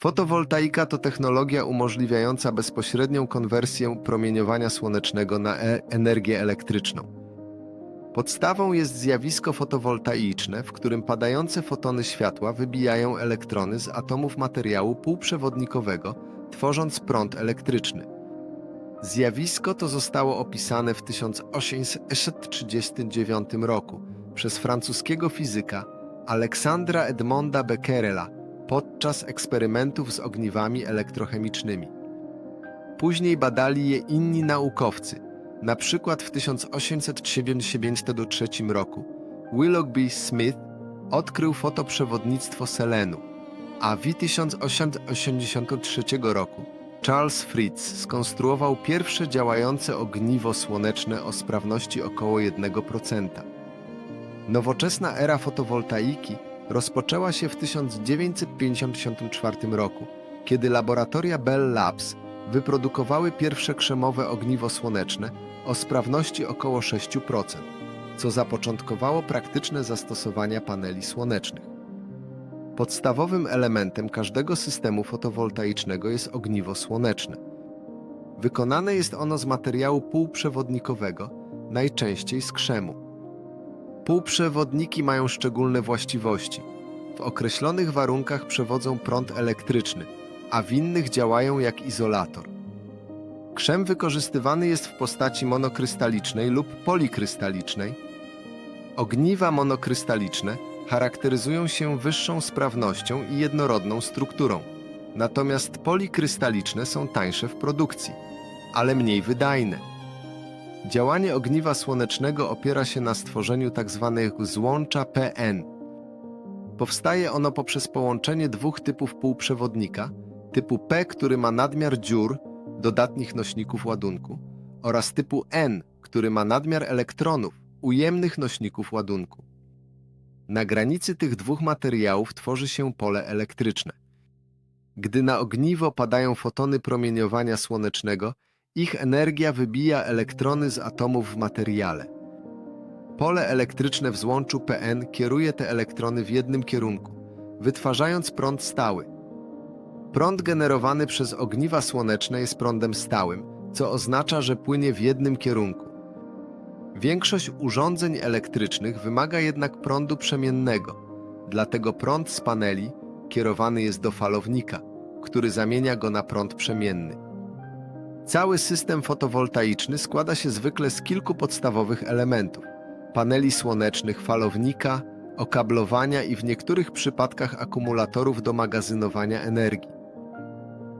Fotowoltaika to technologia umożliwiająca bezpośrednią konwersję promieniowania słonecznego na e energię elektryczną. Podstawą jest zjawisko fotowoltaiczne, w którym padające fotony światła wybijają elektrony z atomów materiału półprzewodnikowego, tworząc prąd elektryczny. Zjawisko to zostało opisane w 1839 roku przez francuskiego fizyka Aleksandra Edmonda Becquerela podczas eksperymentów z ogniwami elektrochemicznymi. Później badali je inni naukowcy, na przykład w 1873 roku Willoughby Smith odkrył fotoprzewodnictwo selenu, a w 1883 roku Charles Fritz skonstruował pierwsze działające ogniwo słoneczne o sprawności około 1%. Nowoczesna era fotowoltaiki rozpoczęła się w 1954 roku, kiedy laboratoria Bell Labs wyprodukowały pierwsze krzemowe ogniwo słoneczne o sprawności około 6%, co zapoczątkowało praktyczne zastosowania paneli słonecznych. Podstawowym elementem każdego systemu fotowoltaicznego jest ogniwo słoneczne. Wykonane jest ono z materiału półprzewodnikowego, najczęściej z krzemu. Półprzewodniki mają szczególne właściwości. W określonych warunkach przewodzą prąd elektryczny, a w innych działają jak izolator. Krzem wykorzystywany jest w postaci monokrystalicznej lub polikrystalicznej. Ogniwa monokrystaliczne charakteryzują się wyższą sprawnością i jednorodną strukturą, natomiast polikrystaliczne są tańsze w produkcji, ale mniej wydajne. Działanie ogniwa słonecznego opiera się na stworzeniu tzw. złącza PN. Powstaje ono poprzez połączenie dwóch typów półprzewodnika, typu P, który ma nadmiar dziur, dodatnich nośników ładunku, oraz typu N, który ma nadmiar elektronów, ujemnych nośników ładunku. Na granicy tych dwóch materiałów tworzy się pole elektryczne. Gdy na ogniwo padają fotony promieniowania słonecznego, ich energia wybija elektrony z atomów w materiale. Pole elektryczne w złączu PN kieruje te elektrony w jednym kierunku, wytwarzając prąd stały. Prąd generowany przez ogniwa słoneczne jest prądem stałym, co oznacza, że płynie w jednym kierunku. Większość urządzeń elektrycznych wymaga jednak prądu przemiennego, dlatego prąd z paneli kierowany jest do falownika, który zamienia go na prąd przemienny. Cały system fotowoltaiczny składa się zwykle z kilku podstawowych elementów: paneli słonecznych, falownika, okablowania i w niektórych przypadkach akumulatorów do magazynowania energii.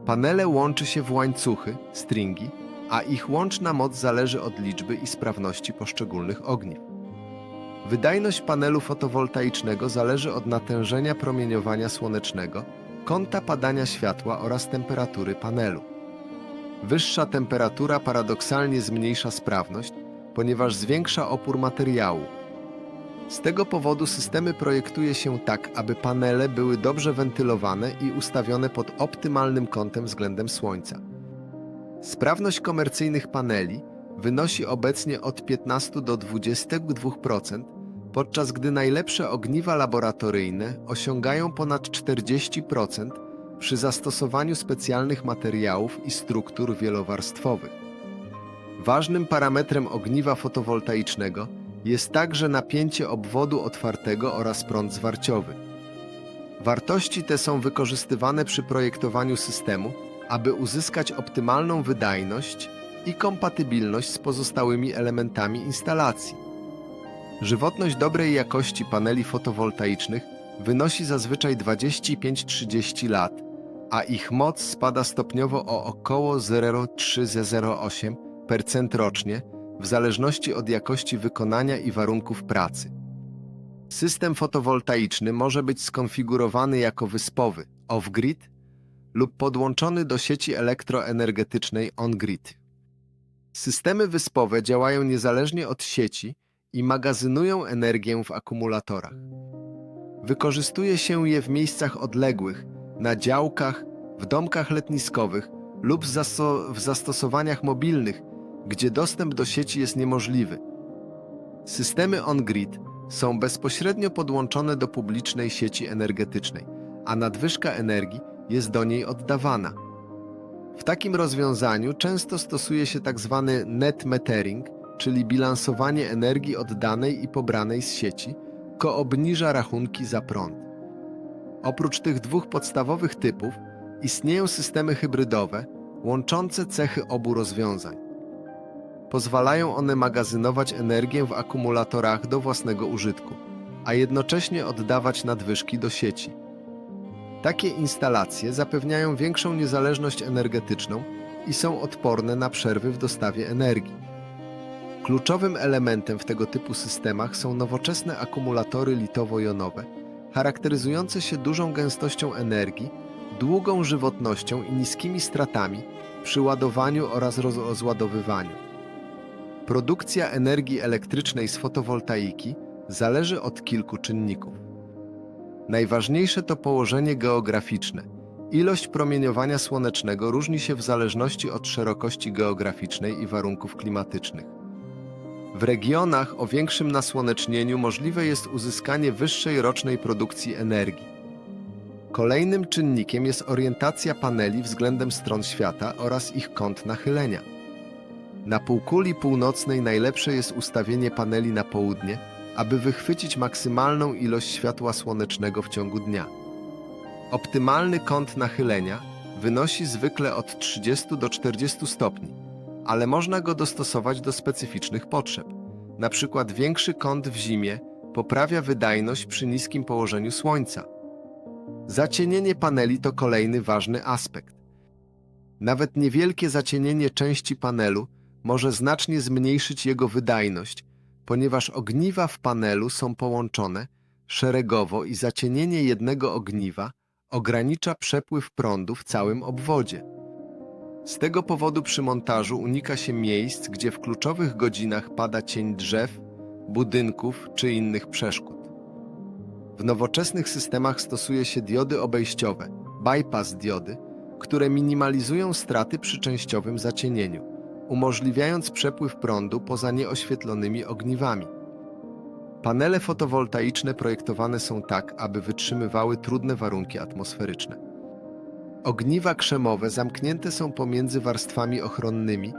Panele łączy się w łańcuchy, stringi, a ich łączna moc zależy od liczby i sprawności poszczególnych ogniw. Wydajność panelu fotowoltaicznego zależy od natężenia promieniowania słonecznego, kąta padania światła oraz temperatury panelu. Wyższa temperatura paradoksalnie zmniejsza sprawność, ponieważ zwiększa opór materiału. Z tego powodu systemy projektuje się tak, aby panele były dobrze wentylowane i ustawione pod optymalnym kątem względem słońca. Sprawność komercyjnych paneli wynosi obecnie od 15 do 22%, podczas gdy najlepsze ogniwa laboratoryjne osiągają ponad 40% przy zastosowaniu specjalnych materiałów i struktur wielowarstwowych. Ważnym parametrem ogniwa fotowoltaicznego jest także napięcie obwodu otwartego oraz prąd zwarciowy. Wartości te są wykorzystywane przy projektowaniu systemu, aby uzyskać optymalną wydajność i kompatybilność z pozostałymi elementami instalacji. Żywotność dobrej jakości paneli fotowoltaicznych wynosi zazwyczaj 25-30 lat, a ich moc spada stopniowo o około 0,3-0,8% rocznie, w zależności od jakości wykonania i warunków pracy. System fotowoltaiczny może być skonfigurowany jako wyspowy off-grid lub podłączony do sieci elektroenergetycznej on-grid. Systemy wyspowe działają niezależnie od sieci i magazynują energię w akumulatorach. Wykorzystuje się je w miejscach odległych, na działkach, w domkach letniskowych lub w, zasto- w zastosowaniach mobilnych, gdzie dostęp do sieci jest niemożliwy. Systemy on-grid są bezpośrednio podłączone do publicznej sieci energetycznej, a nadwyżka energii jest do niej oddawana. W takim rozwiązaniu często stosuje się tzw. net metering, czyli bilansowanie energii oddanej i pobranej z sieci, co obniża rachunki za prąd. Oprócz tych dwóch podstawowych typów istnieją systemy hybrydowe łączące cechy obu rozwiązań. Pozwalają one magazynować energię w akumulatorach do własnego użytku, a jednocześnie oddawać nadwyżki do sieci. Takie instalacje zapewniają większą niezależność energetyczną i są odporne na przerwy w dostawie energii. Kluczowym elementem w tego typu systemach są nowoczesne akumulatory litowo-jonowe, charakteryzujące się dużą gęstością energii, długą żywotnością i niskimi stratami przy ładowaniu oraz roz- rozładowywaniu. Produkcja energii elektrycznej z fotowoltaiki zależy od kilku czynników. Najważniejsze to położenie geograficzne. Ilość promieniowania słonecznego różni się w zależności od szerokości geograficznej i warunków klimatycznych. W regionach o większym nasłonecznieniu możliwe jest uzyskanie wyższej rocznej produkcji energii. Kolejnym czynnikiem jest orientacja paneli względem stron świata oraz ich kąt nachylenia. Na półkuli północnej najlepsze jest ustawienie paneli na południe, aby wychwycić maksymalną ilość światła słonecznego w ciągu dnia. Optymalny kąt nachylenia wynosi zwykle od 30 do 40 stopni, ale można go dostosować do specyficznych potrzeb. Na przykład większy kąt w zimie poprawia wydajność przy niskim położeniu słońca. Zacienienie paneli to kolejny ważny aspekt. Nawet niewielkie zacienienie części panelu może znacznie zmniejszyć jego wydajność, ponieważ ogniwa w panelu są połączone szeregowo i zacienienie jednego ogniwa ogranicza przepływ prądu w całym obwodzie. Z tego powodu przy montażu unika się miejsc, gdzie w kluczowych godzinach pada cień drzew, budynków czy innych przeszkód. W nowoczesnych systemach stosuje się diody obejściowe, bypass diody, które minimalizują straty przy częściowym zacienieniu, umożliwiając przepływ prądu poza nieoświetlonymi ogniwami. Panele fotowoltaiczne projektowane są tak, aby wytrzymywały trudne warunki atmosferyczne. Ogniwa krzemowe zamknięte są pomiędzy warstwami ochronnymi.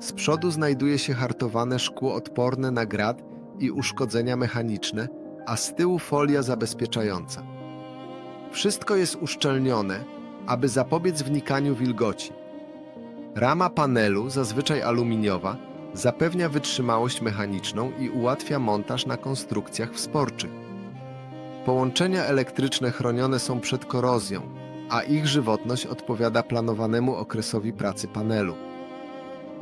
Z przodu znajduje się hartowane szkło odporne na grad i uszkodzenia mechaniczne, a z tyłu folia zabezpieczająca. Wszystko jest uszczelnione, aby zapobiec wnikaniu wilgoci. Rama panelu, zazwyczaj aluminiowa, zapewnia wytrzymałość mechaniczną i ułatwia montaż na konstrukcjach wsporczych. Połączenia elektryczne chronione są przed korozją, a ich żywotność odpowiada planowanemu okresowi pracy panelu.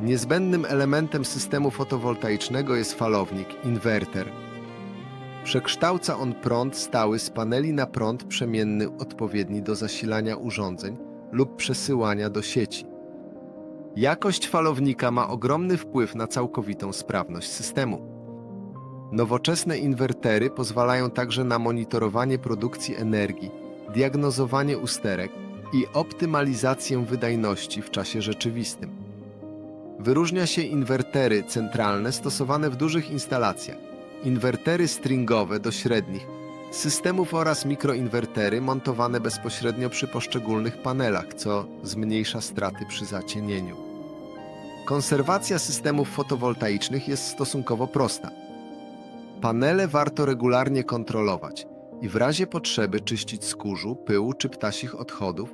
Niezbędnym elementem systemu fotowoltaicznego jest falownik, inwerter. Przekształca on prąd stały z paneli na prąd przemienny odpowiedni do zasilania urządzeń lub przesyłania do sieci. Jakość falownika ma ogromny wpływ na całkowitą sprawność systemu. Nowoczesne inwertery pozwalają także na monitorowanie produkcji energii, diagnozowanie usterek i optymalizację wydajności w czasie rzeczywistym. Wyróżnia się inwertery centralne stosowane w dużych instalacjach, inwertery stringowe do średnich systemów oraz mikroinwertery montowane bezpośrednio przy poszczególnych panelach, co zmniejsza straty przy zacienieniu. Konserwacja systemów fotowoltaicznych jest stosunkowo prosta. Panele warto regularnie kontrolować i w razie potrzeby czyścić z kurzu, pyłu czy ptasich odchodów,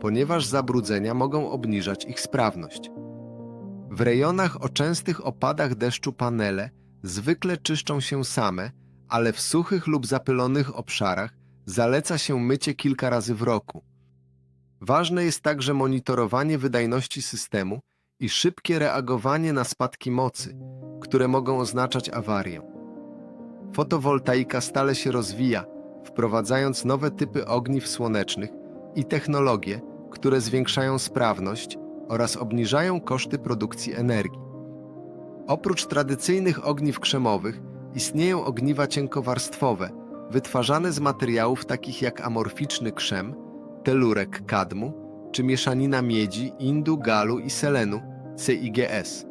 ponieważ zabrudzenia mogą obniżać ich sprawność. W rejonach o częstych opadach deszczu panele zwykle czyszczą się same, ale w suchych lub zapylonych obszarach zaleca się mycie kilka razy w roku. Ważne jest także monitorowanie wydajności systemu i szybkie reagowanie na spadki mocy, które mogą oznaczać awarię. Fotowoltaika stale się rozwija, wprowadzając nowe typy ogniw słonecznych i technologie, które zwiększają sprawność oraz obniżają koszty produkcji energii. Oprócz tradycyjnych ogniw krzemowych istnieją ogniwa cienkowarstwowe, wytwarzane z materiałów takich jak amorficzny krzem, telurek kadmu czy mieszanina miedzi, indu, galu i selenu CIGS.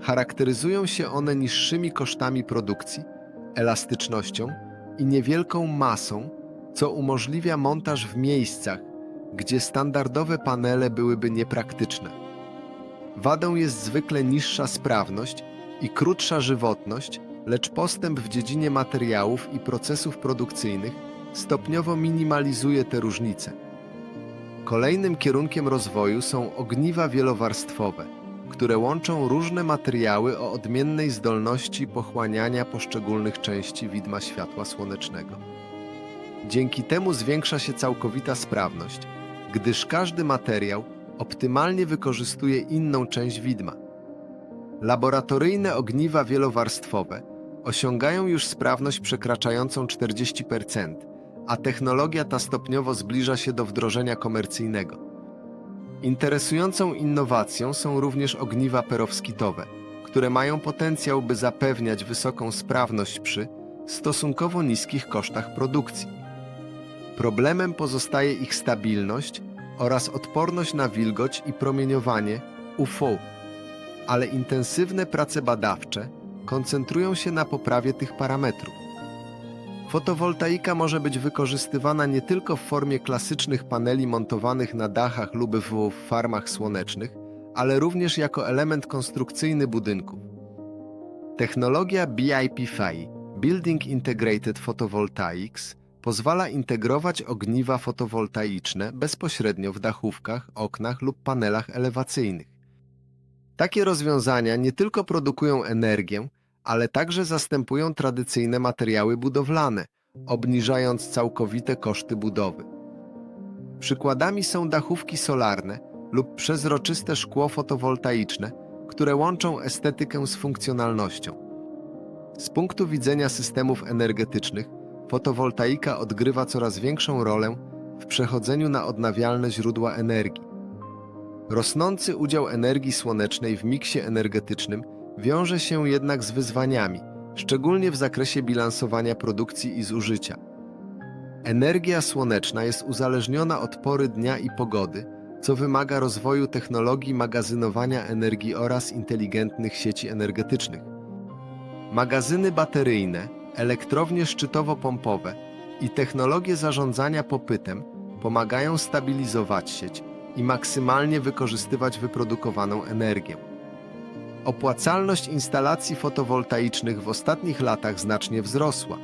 Charakteryzują się one niższymi kosztami produkcji, elastycznością i niewielką masą, co umożliwia montaż w miejscach, gdzie standardowe panele byłyby niepraktyczne. Wadą jest zwykle niższa sprawność i krótsza żywotność, lecz postęp w dziedzinie materiałów i procesów produkcyjnych stopniowo minimalizuje te różnice. Kolejnym kierunkiem rozwoju są ogniwa wielowarstwowe, które łączą różne materiały o odmiennej zdolności pochłaniania poszczególnych części widma światła słonecznego. Dzięki temu zwiększa się całkowita sprawność, gdyż każdy materiał optymalnie wykorzystuje inną część widma. Laboratoryjne ogniwa wielowarstwowe osiągają już sprawność przekraczającą 40%, a technologia ta stopniowo zbliża się do wdrożenia komercyjnego. Interesującą innowacją są również ogniwa perowskitowe, które mają potencjał, by zapewniać wysoką sprawność przy stosunkowo niskich kosztach produkcji. Problemem pozostaje ich stabilność oraz odporność na wilgoć i promieniowanie UV, ale intensywne prace badawcze koncentrują się na poprawie tych parametrów. Fotowoltaika może być wykorzystywana nie tylko w formie klasycznych paneli montowanych na dachach lub w farmach słonecznych, ale również jako element konstrukcyjny budynków. Technologia BIP-FI Building Integrated Photovoltaics pozwala integrować ogniwa fotowoltaiczne bezpośrednio w dachówkach, oknach lub panelach elewacyjnych. Takie rozwiązania nie tylko produkują energię, ale także zastępują tradycyjne materiały budowlane, obniżając całkowite koszty budowy. Przykładami są dachówki solarne lub przezroczyste szkło fotowoltaiczne, które łączą estetykę z funkcjonalnością. Z punktu widzenia systemów energetycznych, fotowoltaika odgrywa coraz większą rolę w przechodzeniu na odnawialne źródła energii. Rosnący udział energii słonecznej w miksie energetycznym wiąże się jednak z wyzwaniami, szczególnie w zakresie bilansowania produkcji i zużycia. Energia słoneczna jest uzależniona od pory dnia i pogody, co wymaga rozwoju technologii magazynowania energii oraz inteligentnych sieci energetycznych. Magazyny bateryjne, elektrownie szczytowo-pompowe i technologie zarządzania popytem pomagają stabilizować sieć i maksymalnie wykorzystywać wyprodukowaną energię. Opłacalność instalacji fotowoltaicznych w ostatnich latach znacznie wzrosła.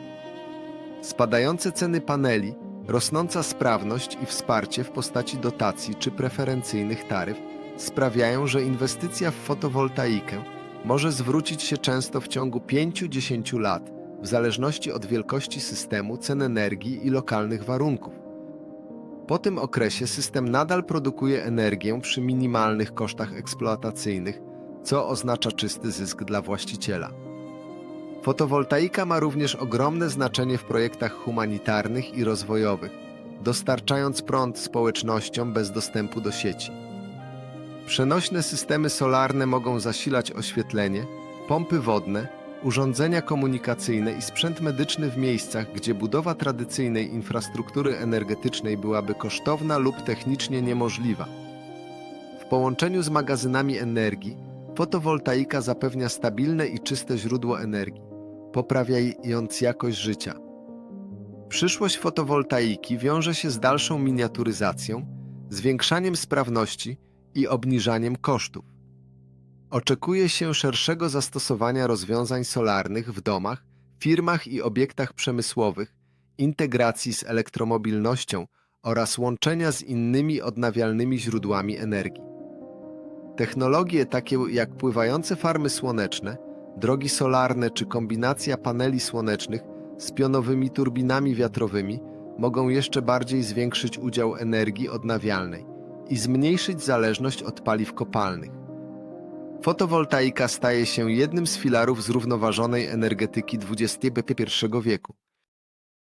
Spadające ceny paneli, rosnąca sprawność i wsparcie w postaci dotacji czy preferencyjnych taryf sprawiają, że inwestycja w fotowoltaikę może zwrócić się często w ciągu 5-10 lat, w zależności od wielkości systemu, cen energii i lokalnych warunków. Po tym okresie system nadal produkuje energię przy minimalnych kosztach eksploatacyjnych, co oznacza czysty zysk dla właściciela. Fotowoltaika ma również ogromne znaczenie w projektach humanitarnych i rozwojowych, dostarczając prąd społecznościom bez dostępu do sieci. Przenośne systemy solarne mogą zasilać oświetlenie, pompy wodne, urządzenia komunikacyjne i sprzęt medyczny w miejscach, gdzie budowa tradycyjnej infrastruktury energetycznej byłaby kosztowna lub technicznie niemożliwa. W połączeniu z magazynami energii, fotowoltaika zapewnia stabilne i czyste źródło energii, poprawiając jakość życia. Przyszłość fotowoltaiki wiąże się z dalszą miniaturyzacją, zwiększaniem sprawności i obniżaniem kosztów. Oczekuje się szerszego zastosowania rozwiązań solarnych w domach, firmach i obiektach przemysłowych, integracji z elektromobilnością oraz łączenia z innymi odnawialnymi źródłami energii. Technologie takie jak pływające farmy słoneczne, drogi solarne czy kombinacja paneli słonecznych z pionowymi turbinami wiatrowymi mogą jeszcze bardziej zwiększyć udział energii odnawialnej i zmniejszyć zależność od paliw kopalnych. Fotowoltaika staje się jednym z filarów zrównoważonej energetyki XXI wieku.